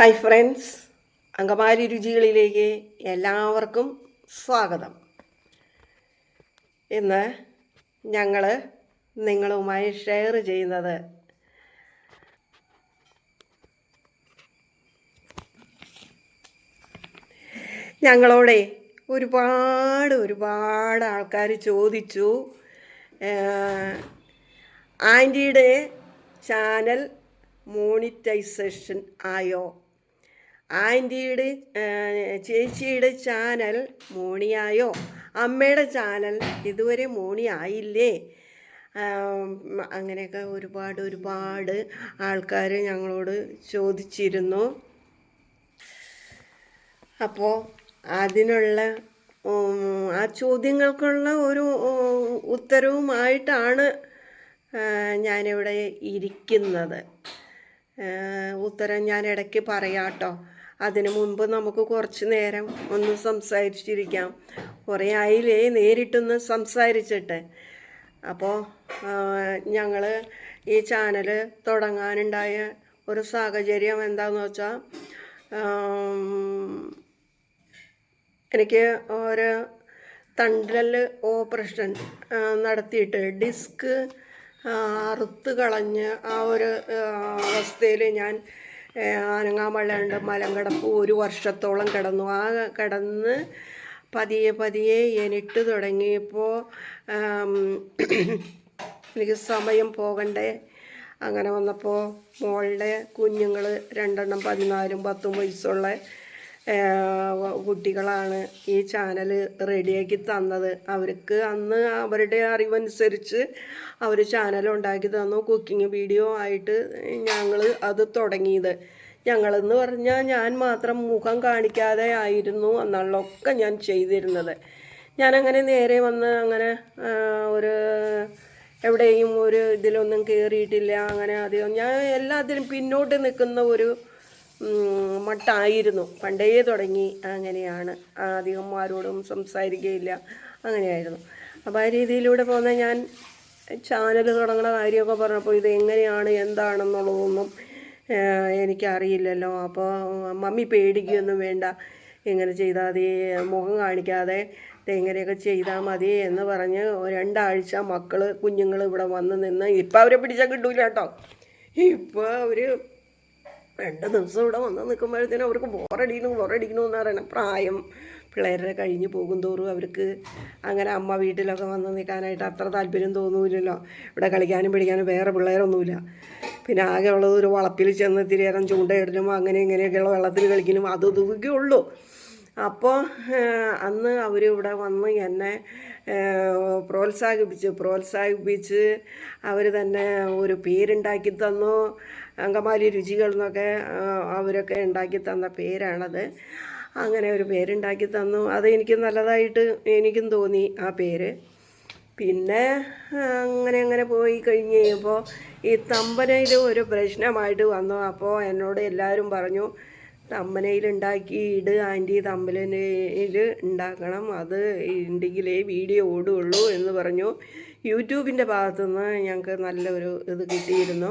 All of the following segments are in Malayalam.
ഹായ് ഫ്രണ്ട്സ് അങ്കമാലി രുചികളിലേക്ക് എല്ലാവർക്കും സ്വാഗതം. ഇന്ന് ഞങ്ങൾ നിങ്ങളുമായി ഷെയർ ചെയ്യുന്നത് ഞങ്ങളോടെ ഒരുപാട് ഒരുപാട് ആൾക്കാർ ചോദിച്ചു. ആന്റിയുടെ ചാനൽ മോണിറ്റൈസേഷൻ ആയോ? ആന്റിയുടെ ചേച്ചിയുടെ ചാനൽ മോണിയായോ? അമ്മയുടെ ചാനൽ ഇതുവരെ മോണി ആയില്ലേ അങ്ങനെയൊക്കെ ഒരുപാട് ഒരുപാട് ആൾക്കാർ ഞങ്ങളോട് ചോദിച്ചിരുന്നു. അപ്പോൾ അതിനുള്ള ആ ചോദ്യങ്ങൾക്കുള്ള ഒരു ഉത്തരവുമായിട്ടാണ് ഞാനിവിടെ ഇരിക്കുന്നത്. ഉത്തരം ഞാൻ ഇടയ്ക്ക് പറയാട്ടോ. അതിനു മുൻപ് നമുക്ക് കുറച്ച് നേരം ഒന്ന് സംസാരിച്ചിരിക്കാം. കുറേ ആയില്ലേ? നേരിട്ടൊന്ന് സംസാരിച്ചിട്ട്. അപ്പോൾ ഞങ്ങൾ ഈ ചാനൽ തുടങ്ങാനുണ്ടായ ഒരു സാഹചര്യം എന്താണെന്ന് വെച്ചാൽ എനിക്ക് ഒരു തണ്ടൽ ഓപ്പറേഷൻ നടത്തിയിട്ട് ഡിസ്ക് അറുത്ത് കളഞ്ഞ് ആ ഒരു അവസ്ഥയിൽ ഞാൻ ആ, അനങ്ങാൻ വള്ളമുണ്ട് മലം കിടപ്പ് ഒരു വർഷത്തോളം കിടന്നു. ആ കിടന്ന് പതിയെ പതിയെ എനിട്ട് തുടങ്ങിയപ്പോൾ എനിക്ക് സമയം പോകണ്ടേ. അങ്ങനെ വന്നപ്പോൾ മോളുടെ കുഞ്ഞുങ്ങൾ രണ്ടെണ്ണം പതിനാലും പത്തും വയസ്സുള്ള കുട്ടികളാണ് ഈ ചാനൽ റെഡിയാക്കി തന്നത്. അവർക്ക് അന്ന് അവരുടെ അറിവനുസരിച്ച് അവർ ചാനൽ ഉണ്ടാക്കി തന്നു. കുക്കിംഗ് വീഡിയോ ആയിട്ട് ഞങ്ങൾ അത് തുടങ്ങിയത്. ഞങ്ങളെന്ന് പറഞ്ഞാൽ ഞാൻ മാത്രം മുഖം കാണിക്കാതെ ആയിരുന്നു എന്നുള്ളൊക്കെ ഞാൻ ചെയ്തിരുന്നത്. ഞാനങ്ങനെ നേരെ വന്ന് അങ്ങനെ ഒരു എവിടെയും ഒരു ഇതിലൊന്നും കയറിയിട്ടില്ല അങ്ങനെ അധികം ഞാൻ എല്ലാത്തിലും പിന്നോട്ട് നിൽക്കുന്ന ഒരു മട്ടായിരുന്നു. പണ്ടേ തുടങ്ങി അങ്ങനെയാണ്. അധികം ആരോടും സംസാരിക്കുകയില്ല. അങ്ങനെയായിരുന്നു. അപ്പോൾ ആ രീതിയിലൂടെ പോകുന്ന ഞാൻ ചാനൽ തുടങ്ങുന്ന കാര്യമൊക്കെ പറഞ്ഞപ്പോൾ ഇത് എങ്ങനെയാണ് എന്താണെന്നുള്ളതൊന്നും എനിക്കറിയില്ലല്ലോ. അപ്പോൾ മമ്മി പേടിക്കുകയൊന്നും വേണ്ട. ഇങ്ങനെ ചെയ്താൽ മതി. മുഖം കാണിക്കാതെ ഇങ്ങനെയൊക്കെ ചെയ്താൽ മതി എന്ന് പറഞ്ഞ് രണ്ടാഴ്ച മക്കൾ കുഞ്ഞുങ്ങൾ ഇവിടെ വന്ന് നിന്ന് ഇപ്പം അവരെ പിടിച്ചാൽ കിട്ടൂല കേട്ടോ. ഇപ്പോൾ അവർ രണ്ട് ദിവസം ഇവിടെ വന്ന് നിൽക്കുമ്പോഴത്തേനും അവർക്ക് ബോറടിക്കണം ബോറടിക്കുന്നു എന്ന് പറയണം പ്രായം. പിള്ളേരുടെ കഴിഞ്ഞ് പോകും തോറും അവർക്ക് അങ്ങനെ അമ്മ വീട്ടിലൊക്കെ വന്ന് നിൽക്കാനായിട്ട് അത്ര താല്പര്യം തോന്നൂലല്ലോ ഇവിടെ കളിക്കാനും പിടിക്കാനും വേറെ പിള്ളേരൊന്നുമില്ല. പിന്നെ ആകെ ഉള്ളത് ഒരു വളപ്പിൽ ചെന്ന് ഇത്തിരി നേരം ചൂണ്ടയിടലും അങ്ങനെ ഇങ്ങനെയൊക്കെയുള്ള വെള്ളത്തിൽ കളിക്കലും അത് ഇതൊക്കെ ഉള്ളൂ. അപ്പോൾ അന്ന് അവരിവിടെ വന്ന് എന്നെ പ്രോത്സാഹിപ്പിച്ച് പ്രോത്സാഹിപ്പിച്ച് അവർ തന്നെ ഒരു പേരുണ്ടാക്കി തന്നു. അങ്കമാലി രുചികൾ എന്നൊക്കെ അവരൊക്കെ ഉണ്ടാക്കി തന്ന പേരാണത്. അങ്ങനെ ഒരു പേരുണ്ടാക്കി തന്നു. അത് എനിക്ക് നല്ലതായിട്ട് എനിക്കും തോന്നി ആ പേര്. പിന്നെ അങ്ങനെ അങ്ങനെ പോയി കഴിഞ്ഞ് കഴിയുമ്പോൾ ഈ തമ്പനയിൽ ഒരു പ്രശ്നമായിട്ട് വന്നു. അപ്പോൾ എന്നോട് എല്ലാവരും പറഞ്ഞു തമ്പനയിൽ ഉണ്ടാക്കി ഇട് ആന്റി തമ്പനയിൽ ഉണ്ടാക്കണം. അത് ഉണ്ടെങ്കിലേ വീഡിയോ ഓടുകയുള്ളൂ എന്ന് പറഞ്ഞു. യൂട്യൂബിന്റെ ഭാഗത്തുനിന്ന് ഞങ്ങൾക്ക് നല്ലൊരു ഇത് കിട്ടിയിരുന്നു.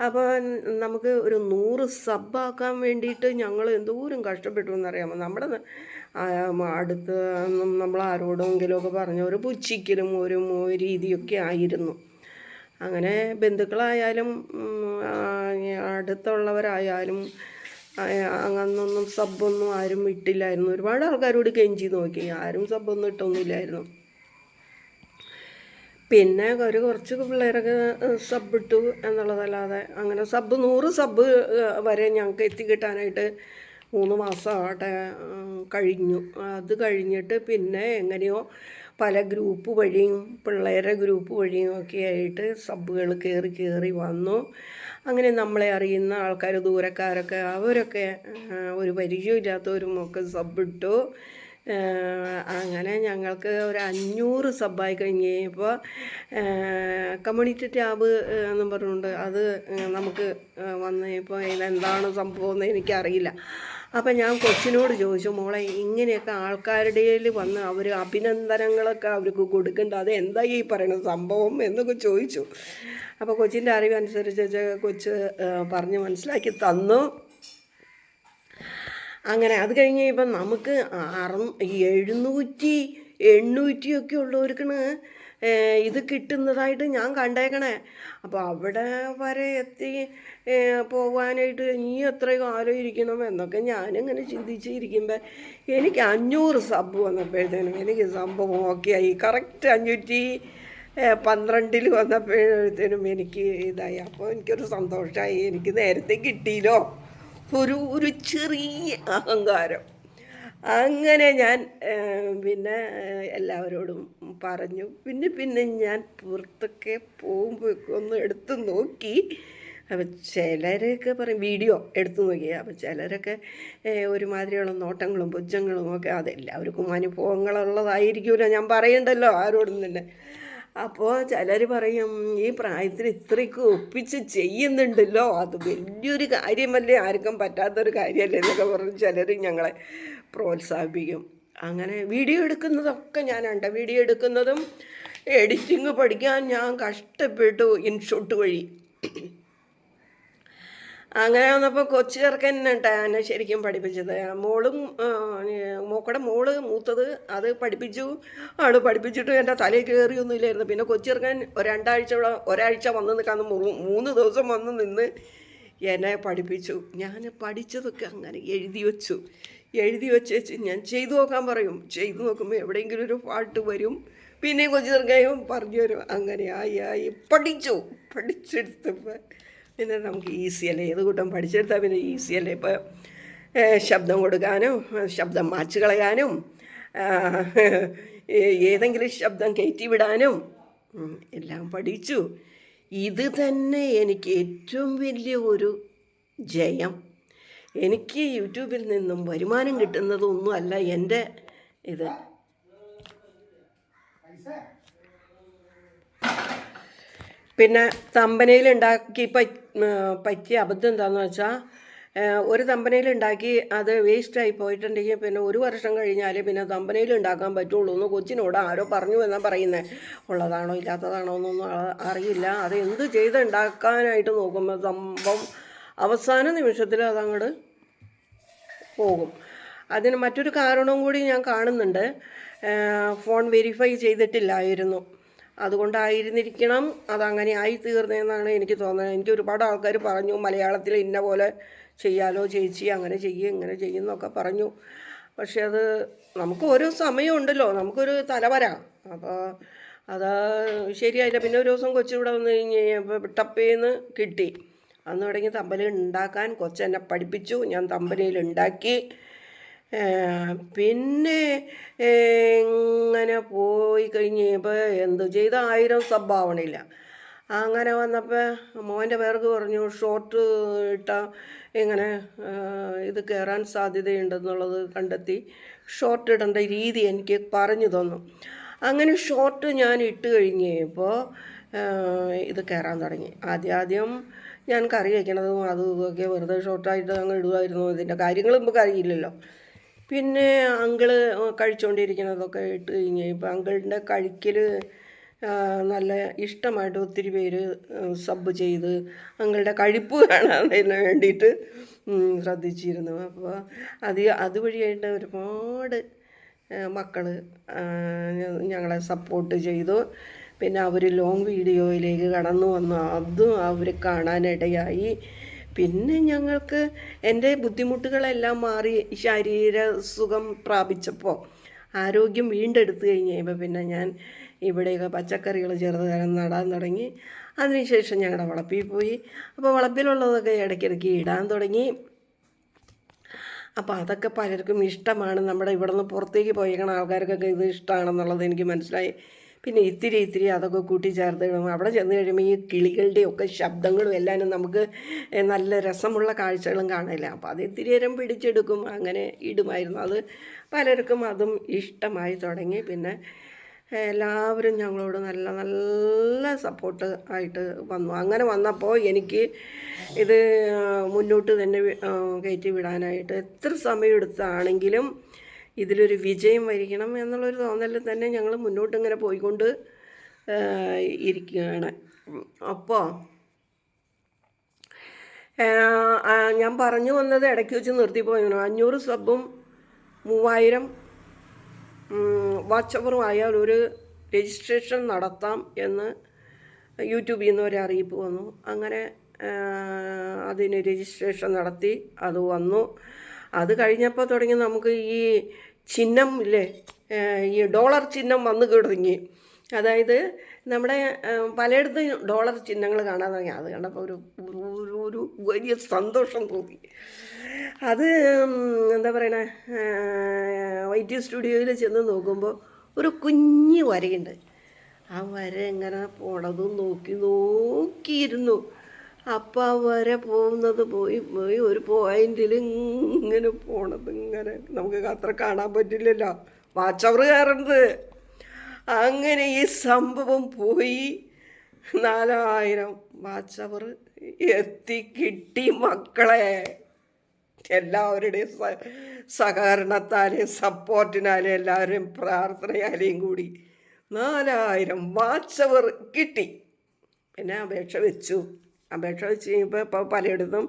അപ്പോൾ നമുക്ക് ഒരു നൂറ് സബ്ബാക്കാൻ വേണ്ടിയിട്ട് ഞങ്ങൾ എന്തോരം കഷ്ടപ്പെട്ടു എന്നറിയാമോ? നമ്മുടെ അടുത്ത് നമ്മൾ ആരോടെങ്കിലുമൊക്കെ പറഞ്ഞ ഒരു പുച്ഛിക്കലും ഒരു രീതിയൊക്കെ ആയിരുന്നു. അങ്ങനെ ബന്ധുക്കളായാലും അടുത്തുള്ളവരായാലും അങ്ങനൊന്നും സബ്ബൊന്നും ആരും ഇട്ടില്ലായിരുന്നു. ഒരുപാട് ആൾക്കാരോട് കെഞ്ചി നോക്കി. ആരും സബ്ബൊന്നും ഇട്ടൊന്നുമില്ലായിരുന്നു. പിന്നെ ഒരു കുറച്ച് പിള്ളേരൊക്കെ സബ് ഇട്ടു എന്നുള്ളതല്ലാതെ അങ്ങനെ സബ് നൂറ് സബ് വരെ ഞങ്ങൾക്ക് എത്തിക്കിട്ടാനായിട്ട് മൂന്ന് മാസം മാസമാട്ടെ കഴിഞ്ഞു. അത് കഴിഞ്ഞിട്ട് പിന്നെ എങ്ങനെയോ പല ഗ്രൂപ്പ് വഴിയും പിള്ളേരെ ഗ്രൂപ്പ് വഴിയും ഒക്കെ ആയിട്ട് സബ്ബുകൾ കയറി കയറി വന്നു. അങ്ങനെ നമ്മളെ അറിയുന്ന ആൾക്കാർ ദൂരക്കാരൊക്കെ അവരൊക്കെ ഒരു പരിചയമില്ലാത്തവരും ഒക്കെ സബ്ബിട്ടു ഏഹ് അങ്ങനെ ഞങ്ങൾക്ക് ഒരു അഞ്ഞൂറ് സബ്ബായി കഴിഞ്ഞ് കഴിയുമ്പോൾ കമ്മ്യൂണിറ്റി ടാബ് എന്നും പറഞ്ഞുകൊണ്ട് അത് നമുക്ക് വന്ന് ഇപ്പോൾ ഇതെന്താണ് സംഭവം എന്ന് എനിക്കറിയില്ല. അപ്പം ഞാൻ കൊച്ചിനോട് ചോദിച്ചു മോളെ ഇങ്ങനെയൊക്കെ ആൾക്കാരുടെ വന്ന് അവർ അഭിനന്ദനങ്ങളൊക്കെ അവർക്ക് കൊടുക്കേണ്ട. അത് എന്താ ഈ പറയുന്ന സംഭവം? എന്നൊക്കെ ചോദിച്ചു. അപ്പോൾ കൊച്ചിന്റെ അറിവനുസരിച്ച് കൊച്ച് ഏഹ് പറഞ്ഞ് മനസ്സിലാക്കി തന്നു. അങ്ങനെ അത് കഴിഞ്ഞ് ഇപ്പം നമുക്ക് അറു എഴുന്നൂറ്റി എണ്ണൂറ്റിയൊക്കെ ഉള്ളവർക്കാണ് ഇത് കിട്ടുന്നതായിട്ട് ഞാൻ കണ്ടേക്കണേ. അപ്പോൾ അവിടെ വരെ എത്തി പോകാനായിട്ട് നീ എത്രയോ ആലോചിക്കണം എന്നൊക്കെ ഞാനിങ്ങനെ ചിന്തിച്ചിരിക്കുമ്പോൾ എനിക്ക് അഞ്ഞൂറ് സബ് വന്നപ്പോഴത്തേനും എനിക്ക് സംഭവം ഓക്കെ ആയി കറക്റ്റ് അഞ്ഞൂറ്റി പന്ത്രണ്ടിൽ വന്നപ്പോഴത്തേനും എനിക്ക് ഇതായി. അപ്പോൾ എനിക്കൊരു സന്തോഷമായി എനിക്ക് നേരത്തെ കിട്ടിയല്ലോ. ഒരു ഒരു ചെറിയ അഹങ്കാരം. അങ്ങനെ ഞാൻ പിന്നെ എല്ലാവരോടും പറഞ്ഞു. പിന്നെ പിന്നെ ഞാൻ പുറത്തൊക്കെ പോകുമ്പോൾ ഒന്ന് എടുത്ത് നോക്കി. അപ്പം ചിലരൊക്കെ പറയും വീഡിയോ എടുത്തു നോക്കി. അപ്പം ചിലരൊക്കെ ഒരുമാതിരിയുള്ള നോട്ടങ്ങളും പുച്ഛങ്ങളും ഒക്കെ അതെല്ലാവർക്കും അനുഭവങ്ങളുള്ളതായിരിക്കുമല്ലോ ഞാൻ പറയണ്ടല്ലോ ആരോടും തന്നെ. അപ്പോൾ ചിലർ പറയും ഈ പ്രായത്തിൽ ഇത്രയ്ക്ക് ഒപ്പിച്ച് ചെയ്യുന്നുണ്ടല്ലോ അത് വലിയൊരു കാര്യമല്ലേ ആർക്കും പറ്റാത്തൊരു കാര്യമല്ലേ എന്നൊക്കെ പറഞ്ഞ് ചിലർ ഞങ്ങളെ പ്രോത്സാഹിപ്പിക്കും. അങ്ങനെ വീഡിയോ എടുക്കുന്നതൊക്കെ ഞാനുണ്ട് വീഡിയോ എടുക്കുന്നതും എഡിറ്റിംഗ് പഠിക്കാൻ ഞാൻ കഷ്ടപ്പെട്ടു ഇൻഷോട്ട് വഴി. അങ്ങനെ വന്നപ്പോൾ കൊച്ചു ചെറുക്കൻ എന്നെ ശരിക്കും പഠിപ്പിച്ചത്. മോളും മോക്കടെ മോൾ മൂത്തത് അത് പഠിപ്പിച്ചു. ആൾ പഠിപ്പിച്ചിട്ട് എന്റെ തലയിൽ കയറിയൊന്നുമില്ലായിരുന്നു പിന്നെ കൊച്ചു ചെറുക്കൻ രണ്ടാഴ്ച ഒരാഴ്ച വന്ന് നിൽക്കാൻ മൂന്ന് ദിവസം വന്ന് നിന്ന് എന്നെ പഠിപ്പിച്ചു. ഞാൻ പഠിച്ചതൊക്കെ അങ്ങനെ എഴുതി വെച്ചു. എഴുതി വെച്ച് ഞാൻ ചെയ്തു നോക്കാൻ പറയും. ചെയ്തു നോക്കുമ്പോൾ എവിടെയെങ്കിലും ഒരു പാട്ട് വരും. പിന്നെയും കൊച്ചു ചെറുക്കയും പറഞ്ഞു വരും അങ്ങനെ ആയി ആയി പഠിച്ചു. പഠിച്ചെടുത്തപ്പോൾ പിന്നെ നമുക്ക് ഈസി അല്ലേ? ഏത് കൂട്ടം പഠിച്ചെടുത്താൽ പിന്നെ ഈസി അല്ലേ? ഇപ്പോൾ ശബ്ദം കൊടുക്കാനും ശബ്ദം മാച്ച് കളയാനും ഏതെങ്കിലും ശബ്ദം കയറ്റി വിടാനും എല്ലാം പഠിച്ചു. ഇത് തന്നെ എനിക്ക് ഏറ്റവും വലിയ ഒരു ജയം. എനിക്ക് യൂട്യൂബിൽ നിന്നും വരുമാനം കിട്ടുന്നതൊന്നും അല്ല എന്റെ ഇത്. പിന്നെ തമ്പനയിൽ ഉണ്ടാക്കി പറ്റിയ അബദ്ധം എന്താണെന്ന് വെച്ചാൽ ഒരു തമ്പനയിൽ ഉണ്ടാക്കി അത് വേസ്റ്റായി പോയിട്ടുണ്ടെങ്കിൽ പിന്നെ ഒരു വർഷം കഴിഞ്ഞാൽ പിന്നെ തമ്പനയിൽ ഉണ്ടാക്കാൻ പറ്റുള്ളൂ എന്ന് കൊച്ചിനോട് ആരോ പറഞ്ഞു എന്നാൽ പറയുന്നത് ഉള്ളതാണോ ഇല്ലാത്തതാണോ എന്നൊന്നും അറിയില്ല. അത് എന്ത് ചെയ്ത് ഉണ്ടാക്കാനായിട്ട് നോക്കുമ്പോൾ സംഭവം അവസാന നിമിഷത്തിൽ അതങ്ങോട്ട് പോകും. അതിന് മറ്റൊരു കാരണവും കൂടി ഞാൻ കാണുന്നുണ്ട്. Phone verify ചെയ്തിട്ടില്ലായിരുന്നു. അതുകൊണ്ടായിരുന്നിരിക്കണം അതങ്ങനെ ആയി തീർന്നതെന്നാണ് എനിക്ക് തോന്നുന്നത്. എനിക്ക് ഒരുപാട് ആൾക്കാർ പറഞ്ഞു മലയാളത്തിൽ ഇന്ന പോലെ ചെയ്യാലോ ചേച്ചി അങ്ങനെ ചെയ്യും ഇങ്ങനെ ചെയ്യും എന്നൊക്കെ പറഞ്ഞു. പക്ഷെ അത് നമുക്ക് ഓരോ സമയമുണ്ടല്ലോ നമുക്കൊരു തലവര. അപ്പോൾ അത് ശരിയായില്ല. പിന്നെ ഒരു ദിവസം കൊച്ചിവിടെ വന്ന് കഴിഞ്ഞ് കഴിഞ്ഞപ്പോൾ ടപ്പേന്ന് കിട്ടി. അന്ന് തുടങ്ങി തമ്പല ഉണ്ടാക്കാൻ കൊച്ചെന്നെ പഠിപ്പിച്ചു. ഞാൻ തമ്പലിയിൽ ഉണ്ടാക്കി. പിന്നെ ഇങ്ങനെ പോയി കഴിഞ്ഞ് കഴിഞ്ഞപ്പോൾ എന്ത് ചെയ്ത? ആയിരം സംഭാവനയില്ല. അങ്ങനെ വന്നപ്പോൾ മോന്റെ പേർക്ക് പറഞ്ഞു ഷോർട്ട് ഇട്ട ഇങ്ങനെ ഇത് കയറാൻ സാധ്യതയുണ്ടെന്നുള്ളത് കണ്ടെത്തി. ഷോർട്ട് ഇടേണ്ട രീതി എനിക്ക് പറഞ്ഞു തന്നു. അങ്ങനെ ഷോർട്ട് ഞാൻ ഇട്ട് കഴിഞ്ഞ് കഴിഞ്ഞപ്പോൾ ഇത് കയറാൻ തുടങ്ങി. ആദ്യ ആദ്യം ഞാൻ കറി വയ്ക്കണതും അതും ഇതൊക്കെ വെറുതെ ഷോർട്ടായിട്ട് അങ്ങ് ഇടുമായിരുന്നു ഇതിന്റെ കാര്യങ്ങൾ നമുക്ക് അറിയില്ലല്ലോ. പിന്നെ അങ്കിൾ കഴിച്ചുകൊണ്ടിരിക്കുന്നതൊക്കെ ഇട്ട് കഴിഞ്ഞ് ഇപ്പം അങ്കിളിന്റെ കഴിക്കൽ നല്ല ഇഷ്ടമായിട്ട് ഒത്തിരി പേര് സബ് ചെയ്ത് അങ്കിളുടെ കഴിപ്പ് കാണാതിന് വേണ്ടിയിട്ട് ശ്രദ്ധിച്ചിരുന്നു. അപ്പോൾ അത് അതുവഴിയായിട്ട് ഒരുപാട് മക്കൾ ഞങ്ങളെ സപ്പോർട്ട് ചെയ്തു. പിന്നെ അവർ ലോങ് വീഡിയോയിലേക്ക് കടന്നു വന്നു. അതും അവർ കാണാനിടയായി. പിന്നെ ഞങ്ങൾക്ക് എന്റെ ബുദ്ധിമുട്ടുകളെല്ലാം മാറി ശരീര സുഖം പ്രാപിച്ചപ്പോൾ ആരോഗ്യം വീണ്ടെടുത്ത് കഴിഞ്ഞ് കഴിയുമ്പോൾ പിന്നെ ഞാൻ ഇവിടെയൊക്കെ പച്ചക്കറികൾ ചെറുതരം നടാൻ തുടങ്ങി. അതിനുശേഷം ഞങ്ങളുടെ വളപ്പിൽ പോയി. അപ്പോൾ വളപ്പിലുള്ളതൊക്കെ ഇടയ്ക്കിടയ്ക്ക് ഇടാൻ തുടങ്ങി. അപ്പോൾ അതൊക്കെ പലർക്കും ഇഷ്ടമാണ്. നമ്മുടെ ഇവിടെ നിന്ന് പുറത്തേക്ക് പോയേക്കണ ആൾക്കാർക്കൊക്കെ ഇത് ഇഷ്ടമാണെന്നുള്ളത് എനിക്ക് മനസ്സിലായി. പിന്നെ ഇത്തിരി ഇത്തിരി അതൊക്കെ കൂട്ടിച്ചേർത്ത് അവിടെ ചെന്ന് കഴിയുമ്പോൾ ഈ കിളികളുടെയും ഒക്കെ ശബ്ദങ്ങളും എല്ലാം നമുക്ക് നല്ല രസമുള്ള കാഴ്ചകളും കാണില്ല അപ്പോൾ അത് ഇത്തിരി നേരം പിടിച്ചെടുക്കും അങ്ങനെ ഇടുമായിരുന്നു. അത് പലർക്കും അതും ഇഷ്ടമായി തുടങ്ങി. പിന്നെ എല്ലാവരും ഞങ്ങളോട് നല്ല നല്ല സപ്പോർട്ട് ആയിട്ട് വന്നു. അങ്ങനെ വന്നപ്പോൾ എനിക്ക് ഇത് മുന്നോട്ട് തന്നെ കയറ്റി വിടാനായിട്ട് എത്ര സമയമെടുത്താണെങ്കിലും ഇതിലൊരു വിജയം വരിക്കണം എന്നുള്ളൊരു തോന്നലിൽ തന്നെ ഞങ്ങൾ മുന്നോട്ട് ഇങ്ങനെ പോയിക്കൊണ്ട് ഇരിക്കുകയാണ്. അപ്പോൾ ഞാൻ പറഞ്ഞു വന്നത് ഇടയ്ക്ക് വെച്ച് നിർത്തിപ്പോയിരുന്നു അഞ്ഞൂറ് സബും മൂവായിരം വാട്സപ്പറും ആയാൽ ഒരു രജിസ്ട്രേഷൻ നടത്താം എന്ന് യൂട്യൂബിൽ നിന്ന് ഒരു അറിയിപ്പ് വന്നു. അങ്ങനെ അതിന് രജിസ്ട്രേഷൻ നടത്തി അത് വന്നു. അത് കഴിഞ്ഞപ്പോൾ തുടങ്ങി നമുക്ക് ഈ ചിഹ്നം ഇല്ലേ? ഈ ഡോളർ ചിഹ്നം വന്നു തുടങ്ങി. അതായത് നമ്മുടെ പലയിടത്തും ഡോളർ ചിഹ്നങ്ങൾ കാണാൻ തുടങ്ങി. അത് കണ്ടപ്പോൾ ഒരു ഒരു- വലിയ സന്തോഷം തോന്നി. അത് എന്താ പറയണേ? വൈറ്റ് സ്റ്റുഡിയോയിൽ ചെന്ന് നോക്കുമ്പോൾ ഒരു കുഞ്ഞു വരയുണ്ട്. ആ വര എങ്ങനെ പോണതും നോക്കി നോക്കിയിരുന്നു. അപ്പം വരെ പോകുന്നത് പോയി പോയി ഒരു പോയിന്റിൽ ഇങ്ങനെ പോണത് ഇങ്ങനെ. നമുക്ക് അത്ര കാണാൻ പറ്റില്ലല്ലോ. വാച്ചവർ കയറുന്നത് അങ്ങനെ ഈ സംഭവം പോയി. നാലായിരം വാച്ചവർ എത്തി കിട്ടി മക്കളെ. എല്ലാവരുടെയും സഹകരണത്താലെയും സപ്പോർട്ടിനാലും എല്ലാവരുടെയും പ്രാർത്ഥനയാലെയും കൂടി നാലായിരം വാച്ചവർ കിട്ടി. പിന്നെ അപേക്ഷ വെച്ചു. അപേക്ഷ വെച്ച് കഴിയുമ്പോൾ ഇപ്പോൾ പലയിടത്തും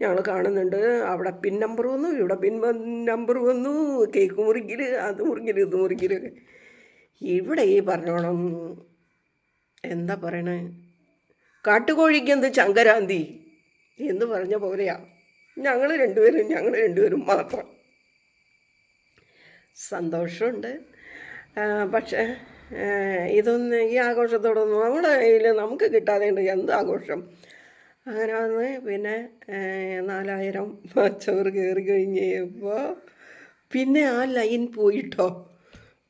ഞങ്ങൾ കാണുന്നുണ്ട്. അവിടെ പിൻ നമ്പർ വന്നു ഇവിടെ പിൻ നമ്പർ വന്നു കേക്ക് മുറിക്കൽ അത് മുറിക്കൽ ഇത് മുറിക്കൽ ഇവിടെ ഈ പറഞ്ഞോണം എന്താ പറയണേ? കാട്ടുകോഴിക്ക് എന്ത് ചങ്കരാന്തി? എന്ന് പറഞ്ഞ പോലെയാ. ഞങ്ങൾ രണ്ടുപേരും ഞങ്ങൾ രണ്ടുപേരും മാത്രം. സന്തോഷമുണ്ട്. പക്ഷെ ഇതൊന്നും ഈ ആഘോഷത്തോടൊന്നും നമ്മുടെ കയ്യിൽ നമുക്ക് കിട്ടാതെ ഉണ്ട് എന്ത് ആഘോഷം? അങ്ങനെ വന്ന് പിന്നെ നാലായിരം പച്ചവർ കയറി കഴിഞ്ഞപ്പോൾ പിന്നെ ആ ലൈൻ പോയിട്ടോ.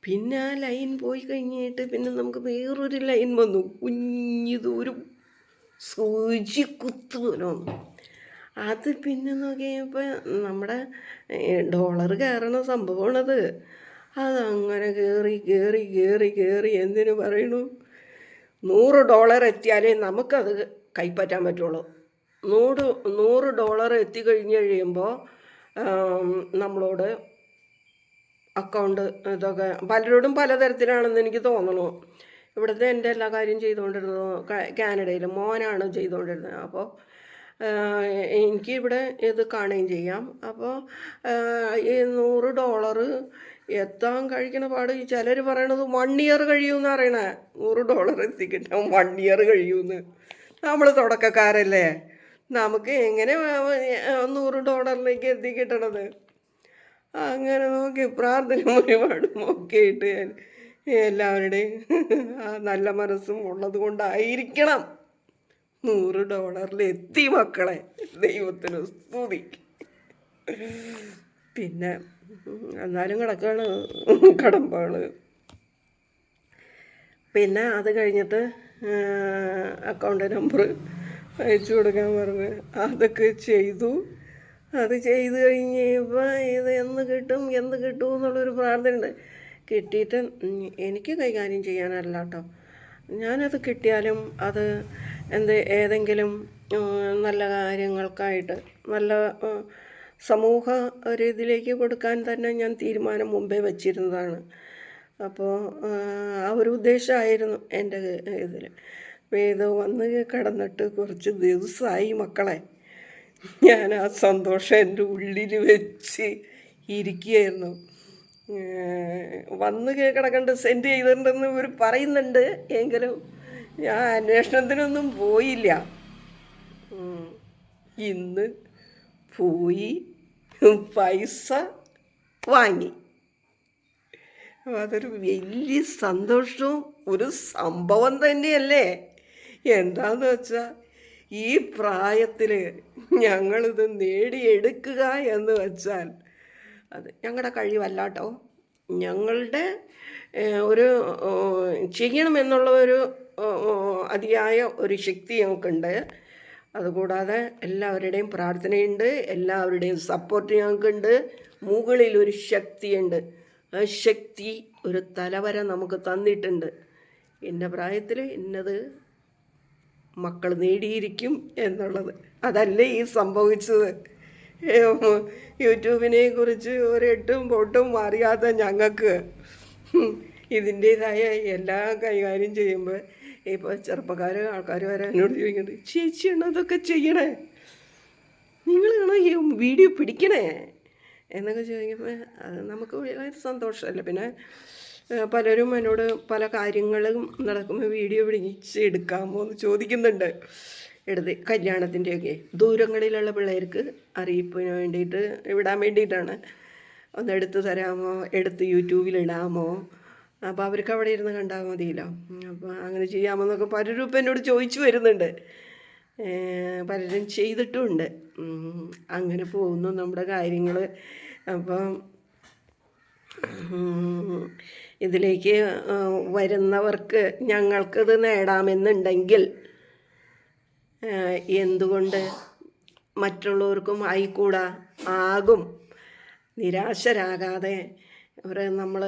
പിന്നെ ആ ലൈൻ പോയി കഴിഞ്ഞിട്ട് പിന്നെ നമുക്ക് വേറൊരു ലൈൻ വന്നു. കുഞ്ഞിതൊരു സൂചി കുത്തു വന്നു. അത് പിന്നെ നോക്കിയപ്പോൾ നമ്മുടെ ഡോളർ കയറണ സംഭവമാണത്. അതങ്ങനെ കയറി കയറി കയറി കയറി എന്തിനു പറയണു? നൂറ് ഡോളർ എത്തിയാലേ നമുക്കത് കൈപ്പറ്റാൻ പറ്റുള്ളൂ. നൂറ് നൂറ് ഡോളർ എത്തിക്കഴിഞ്ഞ് കഴിയുമ്പോൾ നമ്മളോട് അക്കൗണ്ട് ഇതൊക്കെ പലരോടും പലതരത്തിലാണെന്ന് എനിക്ക് തോന്നണു. ഇവിടുത്തെ എന്റെ എല്ലാ കാര്യം ചെയ്തുകൊണ്ടിരുന്നത് കാനഡയിൽ മോനാണ് ചെയ്തുകൊണ്ടിരുന്നത്. അപ്പോൾ എനിക്കിവിടെ ഇത് കാണുകയും ചെയ്യാം. അപ്പോൾ ഈ നൂറ് ഡോളർ എത്താൻ കഴിക്കണ പാട് ചിലർ പറയണത് വൺ ഇയർ കഴിയുമെന്ന് പറയണേ. നൂറ് ഡോളർ എത്തിക്കിട്ടാൻ വൺ ഇയർ കഴിയുമെന്ന് നമ്മൾ തുടക്കക്കാരല്ലേ? നമുക്ക് എങ്ങനെ നൂറ് ഡോളറിലേക്ക് എത്തിക്കിട്ടണത് അങ്ങനെ നോക്കി പ്രാർത്ഥന ഒരുപാട് നോക്കിയിട്ട് എല്ലാവരുടെയും നല്ല മനസ്സും ഉള്ളത് കൊണ്ടായിരിക്കണം നൂറ് ഡോളറിൽ എത്തി മക്കളെ. ദൈവത്തിന് സ്തുതി. പിന്നെ എന്നാലും കിടക്കാണ് കടമ്പാൾ. പിന്നെ അത് കഴിഞ്ഞിട്ട് അക്കൗണ്ട് നമ്പർ അയച്ചു കൊടുക്കാൻ പറഞ്ഞ്. അതൊക്കെ ചെയ്തു. അത് ചെയ്ത് കഴിഞ്ഞപ്പോൾ ഇത് എന്ന് കിട്ടും എന്ന് കിട്ടും എന്നുള്ളൊരു പ്രാർത്ഥനയുണ്ട്. കിട്ടിയിട്ട് എനിക്ക് കൈകാര്യം ചെയ്യാനല്ല കേട്ടോ. ഞാനത് കിട്ടിയാലും അത് എന്ത് ഏതെങ്കിലും നല്ല കാര്യങ്ങൾക്കായിട്ട് നല്ല സമൂഹ സമൂഹ ഇതിലേക്ക് കൊടുക്കാൻ തന്നെ ഞാൻ തീരുമാനം മുമ്പേ വച്ചിരുന്നതാണ്. അപ്പോൾ ആ ഒരു ഉദ്ദേശമായിരുന്നു എന്റെ ഇതിൽ വേദം വന്ന് കിടന്നിട്ട് കുറച്ച് ദിവസമായി മക്കളെ. ഞാൻ ആ സന്തോഷം എന്റെ ഉള്ളിൽ വെച്ച് ഇരിക്കുകയായിരുന്നു. വന്ന് കിടക്കണ്ട് സെൻഡ് ചെയ്തിട്ടുണ്ടെന്ന് ഇവർ പറയുന്നുണ്ട്. എങ്കിലും ഞാൻ അന്വേഷണത്തിനൊന്നും പോയില്ല. ഇന്ന് പോയി പൈസ വാങ്ങി. അതൊരു വലിയ സന്തോഷവും ഒരു സംഭവം തന്നെയല്ലേ? എന്താന്ന് വെച്ചാൽ ഈ പ്രായത്തിൽ ഞങ്ങളിത് നേടിയെടുക്കുക എന്ന് വെച്ചാൽ അത് ഞങ്ങളുടെ കഴിവല്ല കേട്ടോ ഞങ്ങളുടെ ഒരു ചെയ്യണമെന്നുള്ള ഒരു അതിയായ ഒരു ശക്തി ഞങ്ങൾക്കുണ്ട്. അതുകൂടാതെ എല്ലാവരുടെയും പ്രാർത്ഥനയുണ്ട് എല്ലാവരുടെയും സപ്പോർട്ട് ഞങ്ങൾക്കുണ്ട് മുകളിൽ ഒരു ശക്തിയുണ്ട്. ശക്തി ഒരു തലവര നമുക്ക് തന്നിട്ടുണ്ട്. എന്റെ പ്രായത്തിൽ ഇന്നത് മക്കൾ നേടിയിരിക്കും എന്നുള്ളത്. അതല്ലേ ഈ സംഭവിച്ചത്. യൂട്യൂബിനെ കുറിച്ച് ഒരെട്ടും പൊട്ടും അറിയാത്ത ഞങ്ങൾക്ക് ഇതിന്റേതായ എല്ലാ കൈകാര്യം ചെയ്യുമ്പോൾ ഇപ്പോൾ ചെറുപ്പക്കാർ ആൾക്കാർ വരെ എന്നോട് ചോദിക്കുന്നുണ്ട് ചേച്ചിയാണ് അതൊക്കെ ചെയ്യണേ? നിങ്ങളാണോ ഈ വീഡിയോ പിടിക്കണേ? എന്നൊക്കെ ചോദിക്കുമ്പോൾ അത് നമുക്ക് വളരെ സന്തോഷമല്ലേ? പിന്നെ പലരും എന്നോട് പല കാര്യങ്ങളും നടക്കുമ്പോൾ വീഡിയോ പിടിച്ച് എടുക്കാമോ എന്ന് ചോദിക്കുന്നുണ്ട്. എടുത്ത് കല്യാണത്തിന്റെയൊക്കെ ദൂരങ്ങളിലുള്ള പിള്ളേർക്ക് അറിയിപ്പിന് വേണ്ടിയിട്ട് വിടാൻ വേണ്ടിയിട്ടാണ്. ഒന്ന് എടുത്ത് തരാമോ? എടുത്ത് യൂട്യൂബിലിടാമോ അപ്പോൾ അവർക്ക് അവിടെ ഇരുന്ന് കണ്ടാൽ മതിയല്ലോ. അപ്പോൾ അങ്ങനെ ചെയ്യാമോ എന്നൊക്കെ പലരും ഇപ്പം എന്നോട് ചോദിച്ചു വരുന്നുണ്ട്. പലരും ചെയ്തിട്ടുമുണ്ട് അങ്ങനെ പോകുന്നു. നമ്മുടെ കാര്യങ്ങൾ അപ്പം ഇതിലേക്ക് വരുന്നവർക്ക് ഞങ്ങൾക്കിത് നേടാമെന്നുണ്ടെങ്കിൽ എന്തുകൊണ്ട് മറ്റുള്ളവർക്കും ആയിക്കൂടാ? ആകും. നിരാശരാകാതെ അവർ നമ്മൾ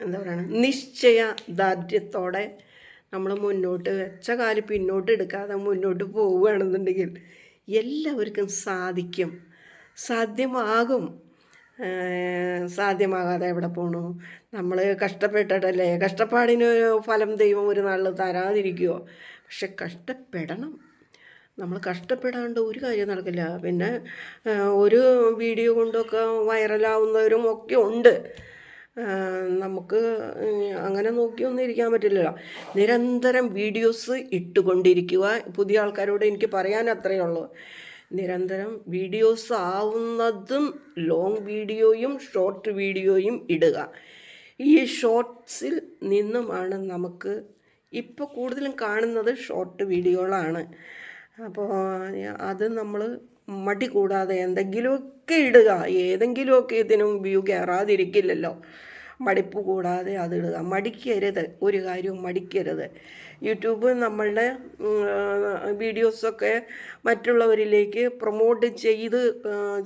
എന്താ പറയുക നിശ്ചയ ദാർഢ്യത്തോടെ നമ്മൾ മുന്നോട്ട് വെച്ച കാൽ പിന്നോട്ട് എടുക്കാതെ മുന്നോട്ട് പോവുകയാണെന്നുണ്ടെങ്കിൽ എല്ലാവർക്കും സാധിക്കും. സാധ്യമാകും. സാധ്യമാകാതെ എവിടെ പോണു? നമ്മൾ കഷ്ടപ്പെട്ടിട്ടല്ലേ? കഷ്ടപ്പാടിന് ഫലം ദൈവം ഒരു നാളിൽ തരാതിരിക്കുമോ പക്ഷെ കഷ്ടപ്പെടണം. നമ്മൾ കഷ്ടപ്പെടാണ്ട് ഒരു കാര്യം നടക്കില്ല. പിന്നെ ഒരു വീഡിയോ കൊണ്ടൊക്കെ വൈറലാവുന്നവരും ഒക്കെ ഉണ്ട്. നമുക്ക് അങ്ങനെ നോക്കിയൊന്നും ഇരിക്കാൻ പറ്റില്ലല്ലോ. നിരന്തരം വീഡിയോസ് ഇട്ടുകൊണ്ടിരിക്കുക പുതിയ ആൾക്കാരോട് എനിക്ക് പറയാൻ അത്രയേ ഉള്ളൂ. നിരന്തരം വീഡിയോസ് ആവുന്നതും ലോങ് വീഡിയോയും ഷോർട്ട് വീഡിയോയും ഇടുക. ഈ ഷോർട്സിൽ നിന്നുമാണ് നമുക്ക് ഇപ്പോൾ കൂടുതലും കാണുന്നത് ഷോർട്ട് വീഡിയോകളാണ്. അപ്പോൾ അത് നമ്മൾ മടി കൂടാതെ എന്തെങ്കിലുമൊക്കെ ഇടുക. ഏതെങ്കിലുമൊക്കെ ഇതിനും വ്യൂ കയറാതിരിക്കില്ലല്ലോ മടിപ്പ് കൂടാതെ അത് ഇടുക. മടിക്കരുത്. ഒരു കാര്യവും മടിക്കരുത്. യൂട്യൂബ് നമ്മളുടെ വീഡിയോസൊക്കെ മറ്റുള്ളവരിലേക്ക് പ്രൊമോട്ട് ചെയ്ത്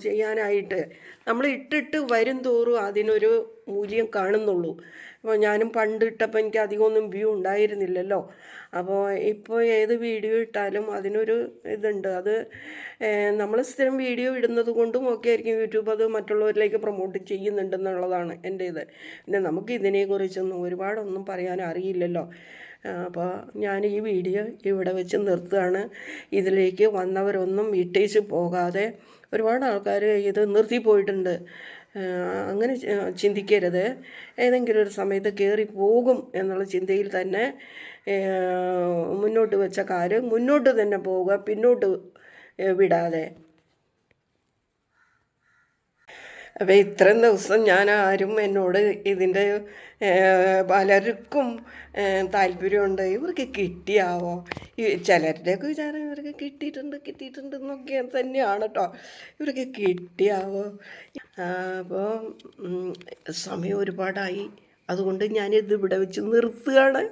ചെയ്യാനായിട്ട് നമ്മൾ ഇട്ടിട്ട് വരും തോറും അതിനൊരു മൂല്യം കാണുന്നുള്ളൂ. അപ്പോൾ ഞാനും പണ്ട് ഇട്ടപ്പോൾ എനിക്ക് അധികമൊന്നും വ്യൂ ഉണ്ടായിരുന്നില്ലല്ലോ. അപ്പോൾ ഇപ്പോൾ ഏത് വീഡിയോ ഇട്ടാലും അതിനൊരു ഇതുണ്ട്. അത് നമ്മൾ സ്ഥിരം വീഡിയോ ഇടുന്നത് കൊണ്ടും ഒക്കെ ആയിരിക്കും യൂട്യൂബ് അത് മറ്റുള്ളവരിലേക്ക് പ്രൊമോട്ട് ചെയ്യുന്നുണ്ടെന്നുള്ളതാണ് എന്റെ ഇത് പിന്നെ നമുക്ക് ഇതിനെക്കുറിച്ചൊന്നും ഒരുപാടൊന്നും പറയാൻ അറിയില്ലല്ലോ. അപ്പോൾ ഞാൻ ഈ വീഡിയോ ഇവിടെ വെച്ച് നിർത്തുകയാണ്. ഇതിലേക്ക് വന്നവരൊന്നും വിട്ടേച്ച് പോകാതെ ഒരുപാട് ആൾക്കാർ ഇത് നിർത്തി പോയിട്ടുണ്ട്. അങ്ങനെ ചിന്തിക്കരുത്. ഏതെങ്കിലും ഒരു സമയത്ത് കയറി പോകും എന്നുള്ള ചിന്തയിൽ തന്നെ മുന്നോട്ട് വെച്ച കാര്യം മുന്നോട്ട് തന്നെ പോവുക പിന്നോട്ട് വിടാതെ. അപ്പോൾ ഇത്രയും ദിവസം ഞാൻ ആരും എന്നോട് ഇതിന്റെ പലർക്കും താല്പര്യമുണ്ട്. ഇവർക്ക് കിട്ടിയാവോ? ചിലരുടെയൊക്കെ വിചാരം ഇവർക്ക് കിട്ടിയിട്ടുണ്ട് കിട്ടിയിട്ടുണ്ട് എന്നൊക്കെ തന്നെയാണ് കേട്ടോ ഇവർക്ക് കിട്ടിയാവോ? അപ്പോൾ സമയം ഒരുപാടായി. അതുകൊണ്ട് ഞാനിത് ഇവിടെ വെച്ച് നിർത്തുകയാണ്.